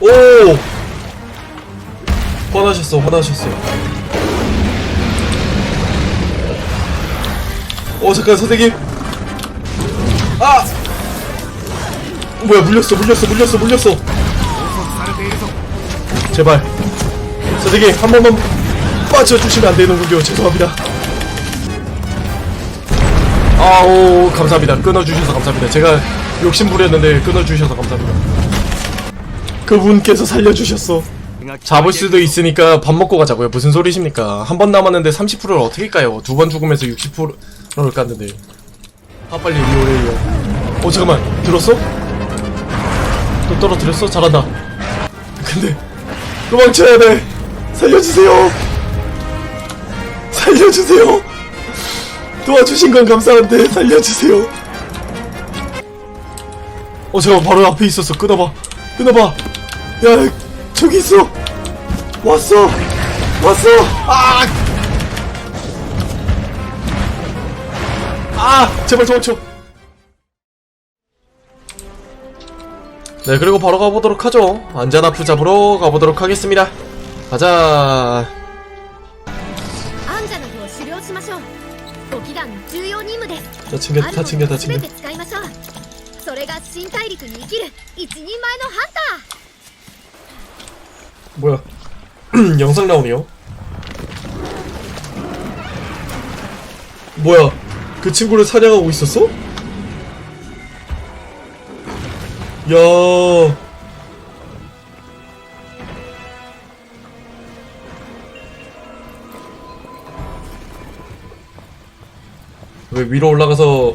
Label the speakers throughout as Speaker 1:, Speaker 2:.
Speaker 1: 오! 화나셨어, 화나셨어. 어, 잠깐, 선생님! 아! 뭐야, 물렸어, 물렸어, 물렸어, 물렸어! 제발. 선생님, 한 번만 빠져주시면 안 되는군요. 죄송합니다. 아오, 감사합니다. 끊어주셔서 감사합니다. 제가 욕심부렸는데 끊어주셔서 감사합니다. 그분께서 살려주셨어. 잡을 수도 있으니까 밥 먹고 가자고요. 무슨 소리십니까? 한 번 남았는데 30%를 어떻게 까요? 두 번 죽으면서 60%를 깠는데. 아, 빨리 리오레이요. 어, 잠깐만. 들었어? 또 떨어뜨렸어? 잘한다. 근데, 도망쳐야 돼. 살려주세요. 살려주세요. 도와주신 건 감사한데, 살려주세요. 어, 잠깐 바로 앞에 있었어. 끊어봐. 끊어봐. 야, 저기 있어. 왔어. 왔어. 아! 아, 제발 도망쳐. 네, 그리고 바로 가보도록 하죠. 안전아프 잡으러 가보도록 하겠습니다. 가자.
Speaker 2: アンジャナフを狩猟しましょうご祈願重要任務です
Speaker 1: 다 챙겨,
Speaker 2: ある
Speaker 1: 다
Speaker 2: も
Speaker 1: 챙겨,
Speaker 2: の
Speaker 1: 다
Speaker 2: を全
Speaker 1: 챙겨.
Speaker 2: て使いましょうそれが新大陸に生きる一人前のハン
Speaker 1: 뭐야? 영상 나오네요. 뭐야? 그 친구를 사냥하고 있었어? 야. 왜 위로 올라가서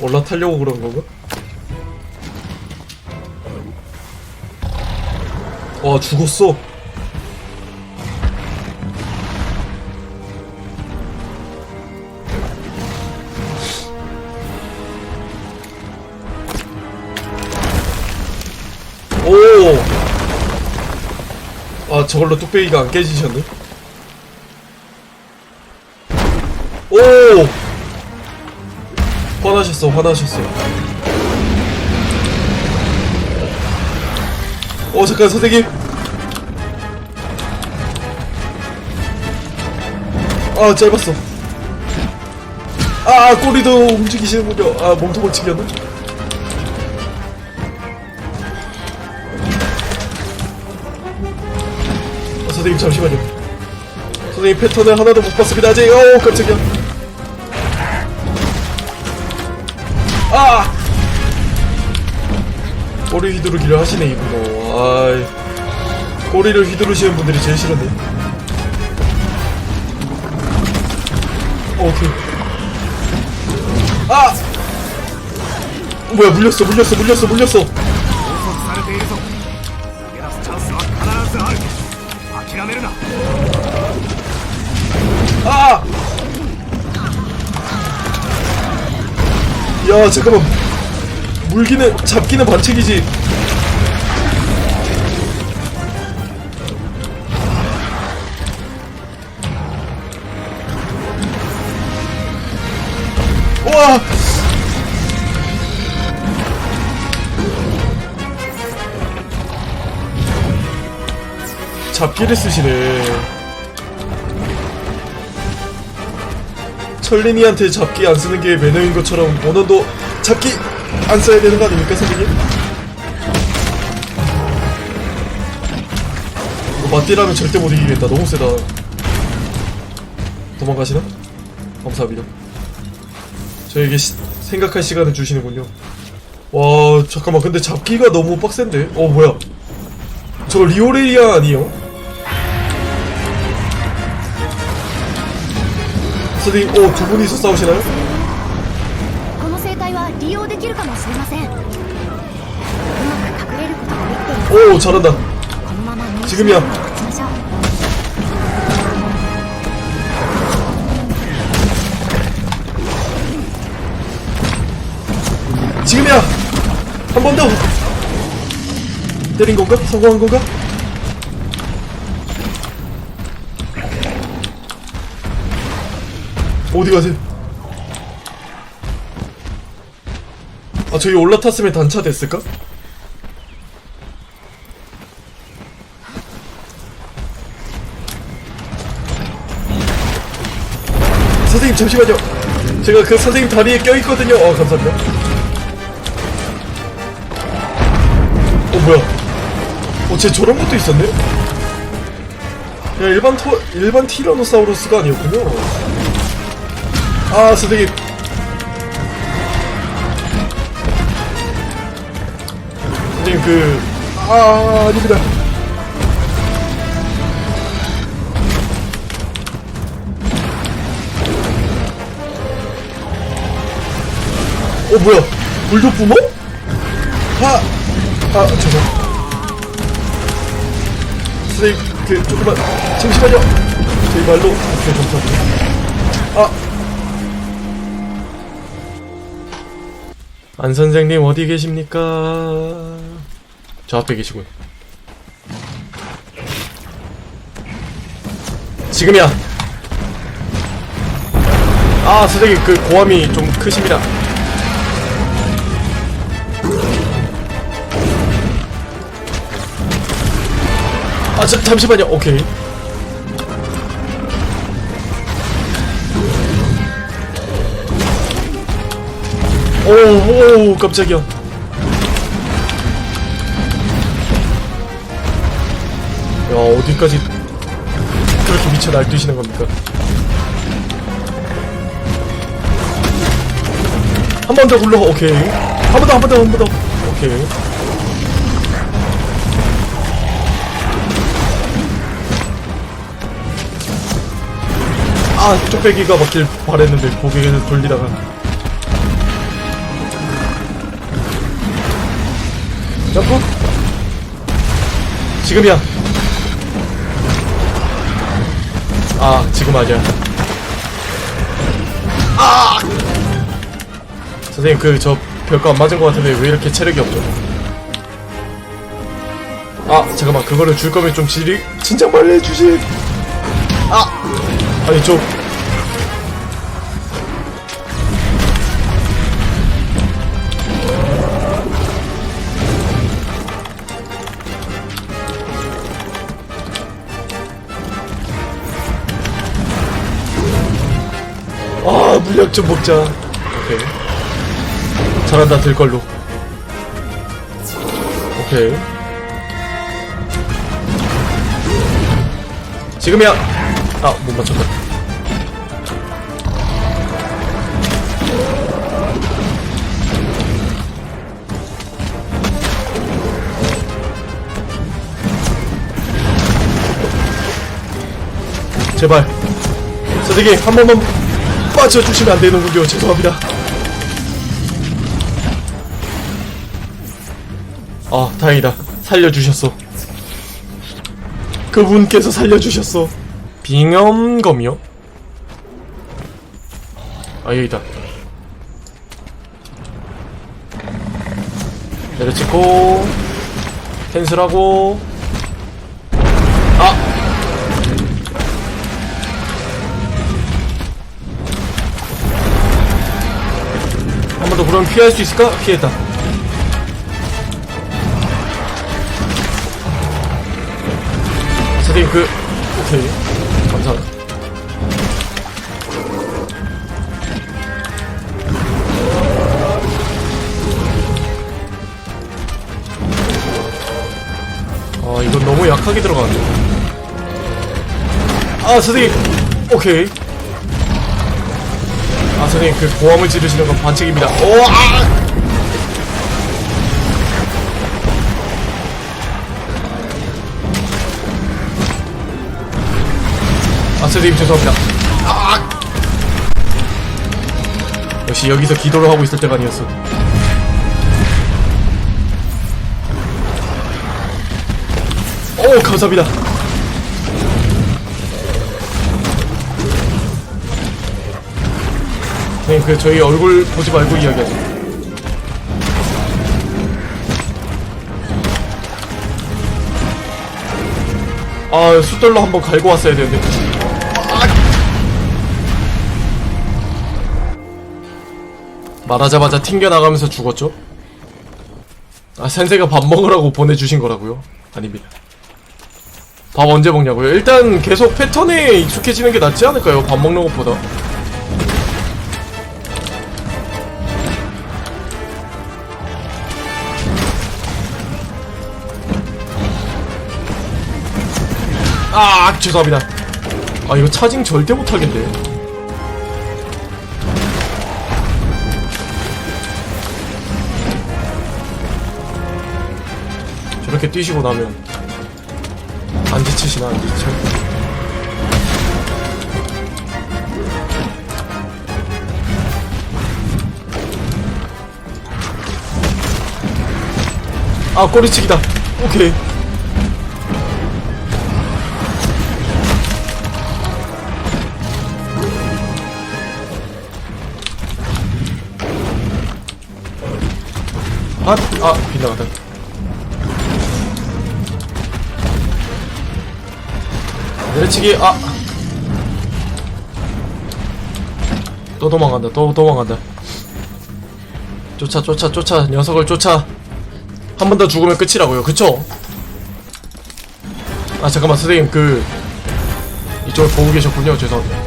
Speaker 1: 올라타려고 그런 건가? 와 죽었어 오! 아 저걸로 뚝배기가 안 깨지셨네 오! 화나셨어 화나셨어 어 잠깐 선생님 아 짧았어. 아 꼬리도 움직이시는군요. 아 몸통을 튕겼네. 어, 선생님 잠시만요. 선생님 패턴을 하나도 못 봤습니다. 아직 어 깜짝이야. 아! 꼬리 휘두르기를 하시네 이분도. 아이. 꼬리를 휘두르시는 분들이 제일 싫은데 오케이. 아! 어, 뭐야, 물렸어, 물렸어, 물렸어, 물렸어. 아! 야, 잠깐만. 물기는, 잡기는 반칙이지. 와 잡기를 쓰시네 철린이한테 잡기 안 쓰는 게 매너인 것처럼 원원도 잡기 안 써야 되는 거 아닙니까 선생님? 이거 맞디라면 절대 못 이기겠다 너무 세다 도망가시나? 감사합니다 저에게 시, 생각할 시간을 주시는군요. 와 잠깐만. 근데 잡기가 너무 빡센데? 어 뭐야? 저 리오레리아 아니에요? 선생님 어두 분이서 싸우시나요?
Speaker 2: 어,
Speaker 1: 오 잘한다. 지금이야. 지금이야! 한 번 더! 때린 건가? 성공한 건가? 어디 가세요? 아 저기 올라탔으면 단차 됐을까? 선생님 잠시만요 제가 그 선생님 다리에 껴있거든요 어 감사합니다 뭐야 어쟤 저런 것도 있었네 야 일반 토 일반 티라노사우루스가 아니었군요 아 선생님 선생님 그 아, 아닙니다. 어, 뭐야? 불도 뿜어? 아, 아, 죄송. 선생님, 그, 조금만, 잠시만요. 말로, 오케이, 감사합니다. 아. 안 선생님, 어디 계십니까? 저 앞에 계시군. 지금이야. 아, 선생님, 그 고함이 좀 크십니다. 아, 자, 잠시만요. 오케이. 오, 오, 깜짝이야. 야, 어디까지 그렇게 미쳐 날뛰시는 겁니까? 한 번 더 굴러, 오케이. 한 번 더, 한 번 더, 한 번 더. 오케이. 아, 쪽배기가 막길 바랬는데 고개를 돌리다가. 점프? 지금이야. 아, 지금 아니야. 아! 선생님, 그, 저, 별거 안 맞은 것 같은데 왜 이렇게 체력이 없죠? 아, 잠깐만, 그거를 줄 거면 좀 지리, 진작 말해 주시. 아! 아니, 좀. 아, 물약 좀 먹자. 오케이. 잘한다, 될 걸로. 오케이. 지금이야! 아, 못 맞췄다. 제발. 선생님, 한 번만 빠져주시면 안 되는군요. 죄송합니다. 아, 다행이다. 살려주셨어. 그분께서 살려주셨어. 빙엄검이요? 아, 여기다. 내려찍고, 캔슬하고, 아! 한 번 더 그럼 피할 수 있을까? 피했다. 선생님 그 오케이 감사합니다. 아 이건 너무 약하게 들어가는데. 아 선생님 오케이. 아 선생님 그 고함을 지르시는 건 반칙입니다. 오 아! 선생님 죄송합니다. 아! 역시 여기서 기도를 하고 있을 때가 아니었어. 오 감사합니다. 네, 그 저희 얼굴 보지 말고 이야기하죠. 아, 숫돌로 한번 갈고 왔어야 되는데. 말하자마자 튕겨나가면서 죽었죠? 아 센세가 밥 먹으라고 보내주신 거라고요? 아닙니다 밥 언제 먹냐고요? 일단 계속 패턴에 익숙해지는 게 낫지 않을까요? 밥 먹는 것보다 아 죄송합니다 아 이거 차징 절대 못하겠네 저렇게 뛰시고 나면 안 지치시나 안 지쳐 아 꼬리치기다. 오케이. 아, 아, 빗나갔다. 내리치기, 아. 또 도망간다, 또 도망간다. 쫓아, 쫓아, 쫓아, 녀석을 쫓아. 한 번 더 죽으면 끝이라고요, 그쵸? 아, 잠깐만, 선생님, 그, 이쪽을 보고 계셨군요, 죄송합니다.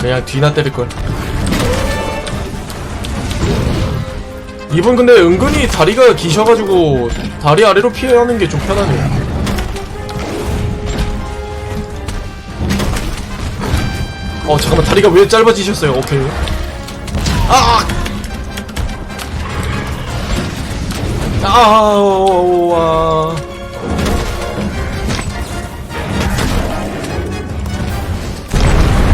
Speaker 1: 그냥 뒤나 때릴걸. 이분 근데 은근히 다리가 기셔가지고 다리 아래로 피하는 게 좀 편하네요. 어 잠깐만 다리가 왜 짧아지셨어요? 오케이. 아! 아와.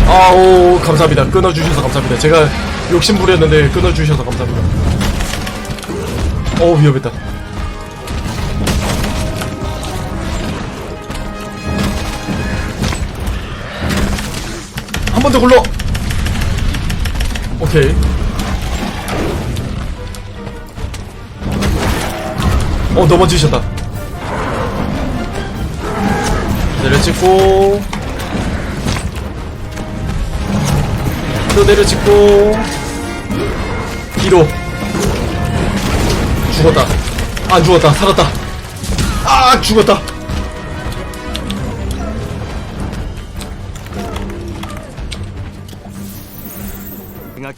Speaker 1: 아오 감사합니다. 끊어주셔서 감사합니다. 제가 욕심 부렸는데 끊어주셔서 감사합니다. 어 위험했다. 한 번 더 굴러. 오케이. 어 넘어지셨다. 내려찍고 또 내려찍고 뒤로 죽었다. 안 죽었다. 살았다. 아, 죽었다.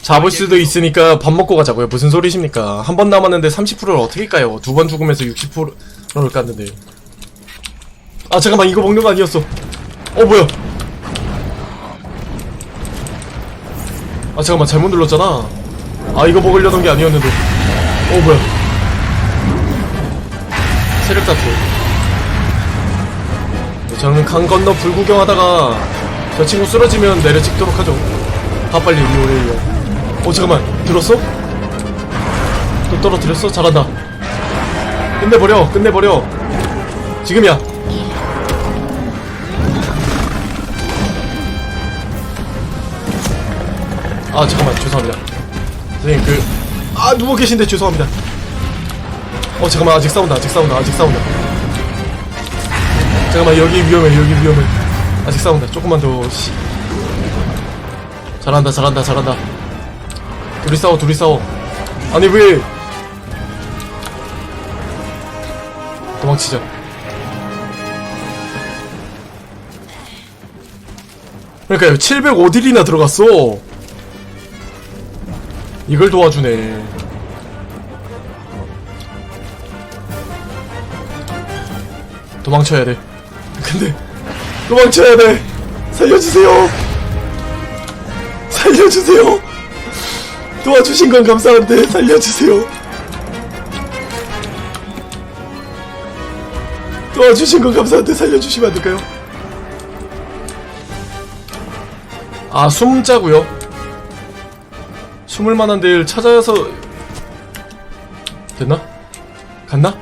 Speaker 1: 잡을 수도 있으니까 밥 먹고 가자고요. 무슨 소리십니까? 한 번 남았는데 30%를 어떻게 까요? 두 번 죽으면서 60%를 깠는데. 아, 잠깐만. 이거 먹는 거 아니었어. 어, 뭐야? 아, 잠깐만. 잘못 눌렀잖아. 아, 이거 먹으려던 게 아니었는데. 어, 뭐야? 세력 다투. 네, 저는 강 건너 불구경하다가 저 친구 쓰러지면 내려 찍도록 하죠. 다 빨리 리오레이어. 어 잠깐만 들었어? 또 떨어뜨렸어? 잘한다. 끝내버려, 끝내버려. 지금이야. 아 잠깐만 죄송합니다. 선생님 그 아 누워 계신데 죄송합니다. 어 잠깐만 아직 싸운다 아직 싸운다 아직 싸운다 잠깐만 여기 위험해 여기 위험해 아직 싸운다 조금만 더 씨. 잘한다 잘한다 잘한다 둘이 싸워 둘이 싸워 아니 왜 도망치자 그러니까요 705딜이나 들어갔어 이걸 도와주네 도망쳐야 돼. 근데 도망쳐야 돼. 살려주세요. 살려주세요. 도와주신 건 감사한데 살려주세요. 도와주신 건 감사한데 살려주시면 안 될까요? 아, 숨 자고요. 숨을 만한 데를 찾아서 됐나? 갔나?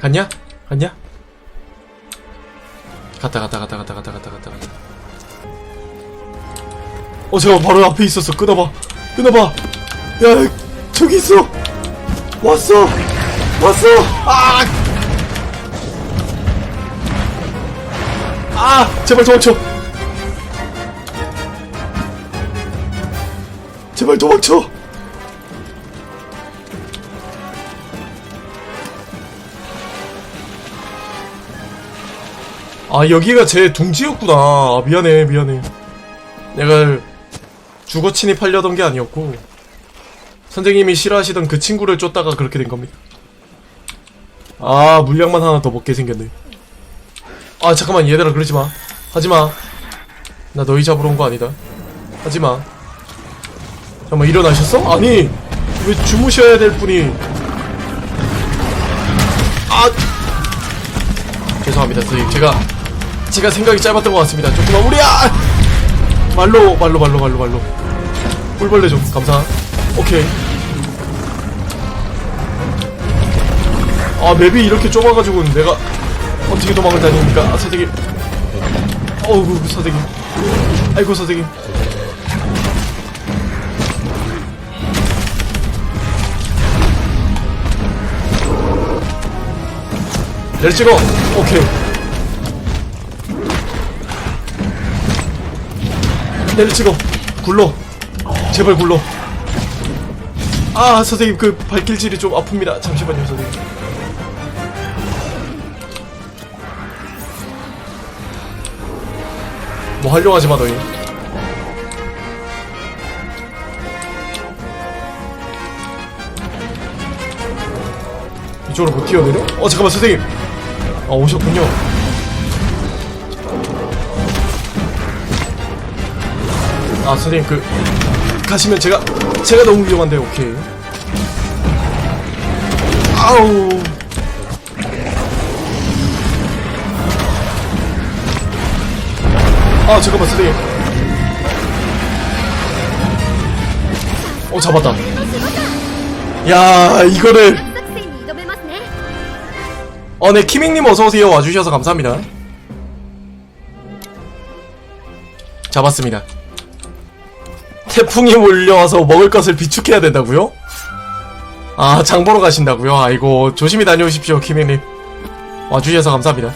Speaker 1: 갔냐? 갔냐? 갔다 갔다 갔다 갔다 갔다 갔다 갔다 갔다 어 잠깐 바로 앞에 있었어 끊어봐 끊어봐 야 저기 있어. 왔어. 왔어. 아! 아 제발 도망쳐. 제발 도망쳐. 아 여기가 제 둥지였구나. 아, 미안해 미안해. 내가 주거 침입하려던 게 아니었고 선생님이 싫어하시던 그 친구를 쫓다가 그렇게 된 겁니다. 아 물량만 하나 더 먹게 생겼네. 아 잠깐만 얘들아 그러지 마. 하지 마. 나 너희 잡으러 온 거 아니다. 하지 마. 잠깐만 일어나셨어? 아니 왜 주무셔야 될 분이. 아! 죄송합니다 선생님. 제가 제가 생각이 짧았던 것 같습니다. 조금만 우리 아 말로 말로 말로 말로 말로. 꿀벌레 좀 감사 오케이. 아 맵이 이렇게 좁아가지고 내가 어떻게 도망을 다닙니까. 아 선생님 어우 선생님 아이고 선생님 내리 찍어. 오케이. 내리 찍어. 굴러. 제발 굴러 아 선생님 그 발길질이 좀 아픕니다. 잠시만요 선생님. 뭐 하려고 하지마 너희. 이쪽으로 못 뛰어내려? 어 잠깐만 선생님. 아 오셨군요. 아 선생님 그 가시면 제가 제가 너무 위험한데 오케이. 아우. 아 잠깐만 쓰레기 어 잡았다. 야 이거를. 어네 키밍님 어서오세요. 와주셔서 감사합니다. 잡았습니다. 태풍이 몰려와서 먹을 것을 비축해야 된다고요? 아, 장 보러 가신다고요? 아이고, 조심히 다녀오십시오, 키밍님. 와주셔서 감사합니다.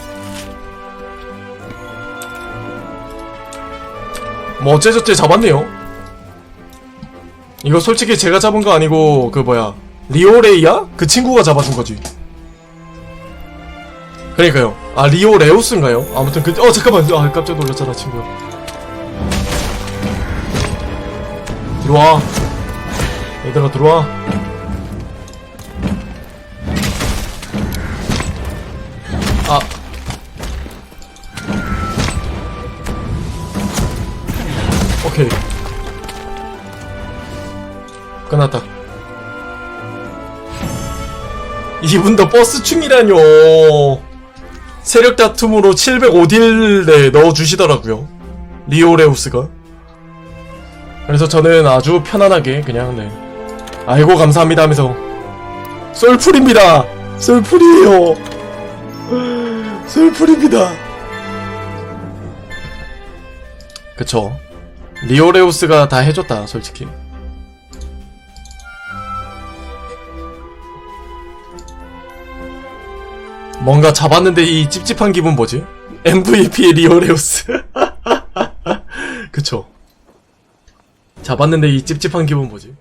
Speaker 1: 뭐, 어째저째 잡았네요. 이거 솔직히 제가 잡은 거 아니고, 그 뭐야, 리오레이야? 그 친구가 잡아준 거지. 그러니까요. 아 리오 레우스인가요? 아무튼 그어 잠깐만 아 깜짝 놀랐잖아 친구야. 들어와. 얘들아 들어와. 아. 오케이. 끝났다. 이분도 버스충이라뇨. 세력 다툼으로 705딜 에 넣어주시더라고요. 리오레우스가. 그래서 저는 아주 편안하게 그냥 네. 아이고 감사합니다 하면서 솔풀입니다. 솔풀이에요. 솔풀입니다. 그쵸. 리오레우스가 다 해줬다 솔직히. 뭔가 잡았는데 이 찝찝한 기분 뭐지? MVP 리오레우스. 그쵸. 잡았는데 이 찝찝한 기분 뭐지?